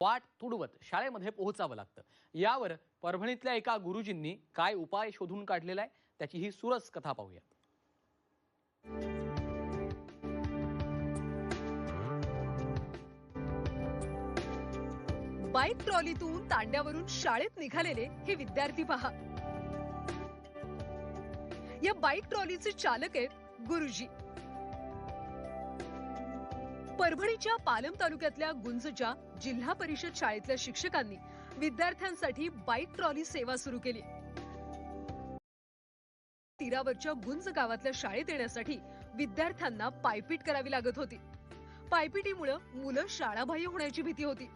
वाट तुडवत शाळेमध्ये पोहोचावं लागतं. यावर परभणीतल्या एका गुरुजींनी काय उपाय शोधून काढलेला आहे त्याची ही सुरस कथा पाहूया. बाईक ट्रॉलीतून तांड्यावरून शाळेत निघालेले हे विद्यार्थी पहा. या बाईक ट्रॉलीचे चालक आहेत गुरुजी. परभणीच्या पालम तालुक्यातल्या गुंजच्या जिल्हा परिषद शाळेतल्या शिक्षकांनी विद्यार्थ्यांसाठी बाईक ट्रॉली सेवा सुरू केली. तीरावरच्या गुंज गावातल्या शाळेत येण्यासाठी विद्यार्थ्यांना पायपीट करावी लागत होती. पायपिटीमुळे मुलं शाळाबाह्य होण्याची भीती होती.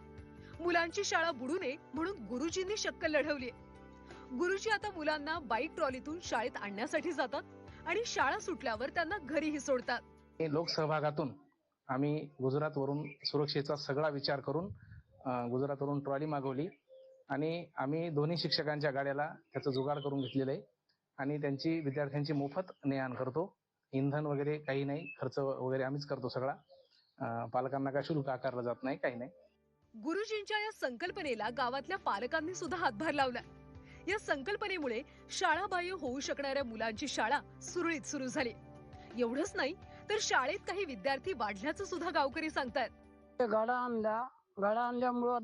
मुलांची शाळा बुडू नये म्हणून गुरुजींनी शक्कल लढवली गुरुजी आता मुलांना बाईक ट्रॉलीतून शाळेत आणण्यासाठी जातात आणि शाळा सुटल्यावर त्यांना घरीही सोडतात. हे लोकसहभागातून आम्ही गुजरातवरून सुरक्षेचा सगळा विचार करून गुजरातवरून ट्रॉली मागवली आणि आम्ही दोन्ही शिक्षकांच्या गाड्याला त्याचं जुगाड करून घेतलेलं आहे आणि त्यांची विद्यार्थ्यांची मोफत ने आण करतो. इंधन वगैरे काही नाही खर्च वगैरे आम्हीच करतो सगळा. पालकांना काय शुल्क आकारलं जात नाही काही नाही. गुरुजींच्या या संकल्पनेला गावातल्या पालकांनी सुद्धा हातभार लावला. या संकल्पनेमुळे शाळाबाह्य होऊ शकणाऱ्या मुलांची शाळा सुरळीत सुरू झाली. एवढंच नाही तर शाळेत काही विद्यार्थी वाढल्याचं सुद्धा गावकरी सांगतायत गाडा आणला गाडा आणल्यामुळं